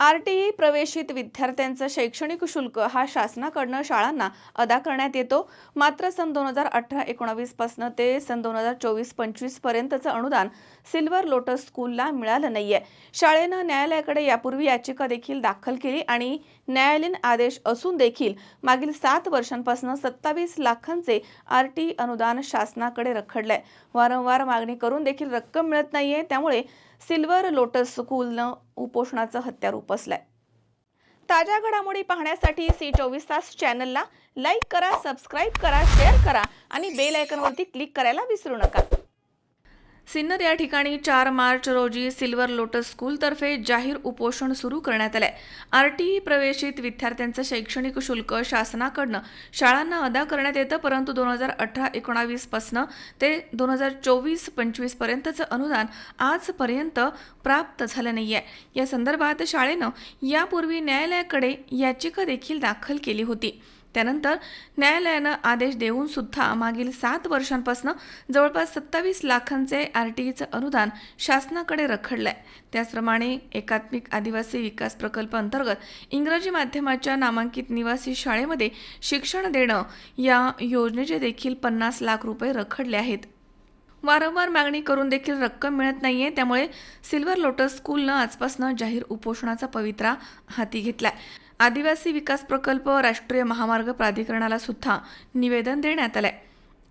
R T E प्रवेशित विद्यार्थ्यांचं शैक्षणिक शुल्क हा शासनाकडनं शाळांना अदा करण्यात येतो. मात्र सन दोन हजार अठरा एकोणावीसपासनं ते सन दोन हजार चोवीस पंचवीस पर्यंतचं अनुदान सिल्वर लोटस स्कूलला मिळालं नाहीये. शाळेनं न्यायालयाकडे यापूर्वी याचिका देखील दाखल केली आणि न्यायालयीन आदेश असून देखील मागील सात वर्षांपासून सत्तावीस लाखांचे आर टी अनुदान शासनाकडे रखडलंय. वारंवार मागणी करून देखील रक्कम मिळत नाहीये. त्यामुळे सिल्वर लोटस स्कूलनं उपोषणाचं हत्यार उपसलंय ताज्या घडामोडी पाहण्यासाठी सी चोवीस तास चॅनलला लाईक करा सबस्क्राईब करा शेअर करा आणि बेल आयकनवरती क्लिक करायला विसरू नका. सिन्नर या ठिकाणी चार मार्च रोजी सिल्वर लोटस स्कूलतर्फे जाहीर उपोषण सुरू करण्यात आलंय. आर टी प्रवेशित विद्यार्थ्यांचं शैक्षणिक शुल्क शासनाकडनं शाळांना अदा करण्यात येतं परंतु दोन हजार अठरा एकोणावीसपासनं ते दोन हजार चोवीस पंचवीसपर्यंतचं अनुदान आजपर्यंत प्राप्त झालं नाही आहे या संदर्भात शाळेनं यापूर्वी न्यायालयाकडे याचिका देखील दाखल केली होती. त्यानंतर न्यायालयानं आदेश देऊन सुद्धा मागील सात वर्षांपासून जवळपास सत्तावीस लाखांचे आर टी ईचं अनुदान शासनाकडे रखडलं आहे त्याचप्रमाणे एकात्मिक आदिवासी विकास प्रकल्प अंतर्गत इंग्रजी माध्यमाच्या नामांकित निवासी शाळेमध्ये शिक्षण देणं या योजनेचे देखील पन्नास लाख रुपये रखडले आहेत. वारंवार मागणी करून देखील रक्कम मिळत नाही आहे त्यामुळे सिल्वर लोटस स्कूलनं आजपासून जाहीर उपोषणाचा पवित्रा हाती घेतलाय. आदिवासी विकास प्रकल्प राष्ट्रीय महामार्ग प्राधिकरणाला सुद्धा निवेदन देण्यात आलंय.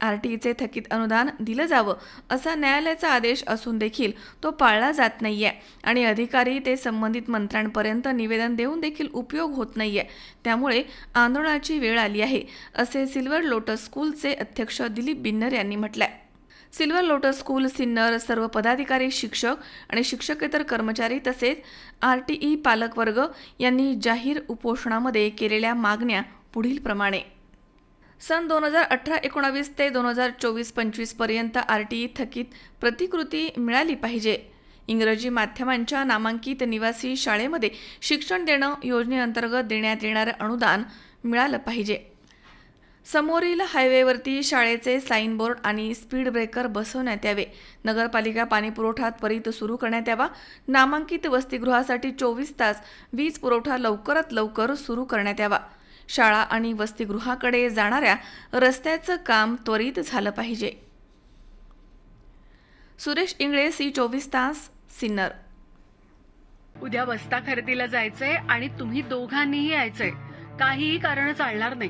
आर टी ईचे थकीत अनुदान दिलं जावं असा न्यायालयाचा आदेश असून देखील तो पाळला जात नाहीये. आणि अधिकारी ते संबंधित मंत्र्यांपर्यंत निवेदन देऊन देखील उपयोग होत नाहीये. त्यामुळे आंदोलनाची वेळ आली आहे असे सिल्वर लोटस स्कूलचे अध्यक्ष दिलीप बिन्नर यांनी म्हटलंय. सिल्वर लोटस स्कूल सिन्नर सर्व पदाधिकारी शिक्षक आणि शिक्षकेतर कर्मचारी तसेच आर टी ई पालकवर्ग यांनी जाहीर उपोषणामध्ये केलेल्या मागण्या पुढील प्रमाणे. सन दोन हजार अठरा एकोणावीस ते दोन हजार चोवीस पंचवीसपर्यंत आर टी ई थकीत प्रतिकृती मिळाली पाहिजे. इंग्रजी माध्यमांच्या नामांकित निवासी शाळेमध्ये शिक्षण देणं योजनेअंतर्गत देण्यात येणारं अनुदान मिळालं पाहिजे. समोरील हायवेवरती शाळेचे साईनबोर्ड आणि स्पीड ब्रेकर बसवण्यात यावे. नगरपालिका पाणीपुरवठा त्वरित सुरू करण्यात यावा. नामांकित वसतिगृहासाठी चोवीस तास वीज पुरवठा लवकरात लवकर सुरू करण्यात यावा. शाळा आणि वसतिगृहाकडे जाणाऱ्या रस्त्याचं काम त्वरित झालं पाहिजे. सुरेश इंगळे सी चोवीस तास सिन्नर. उद्या वस्ता खरेदीला जायचंय आणि तुम्ही दोघांनीही यायचंय. काहीही कारण चालणार नाही.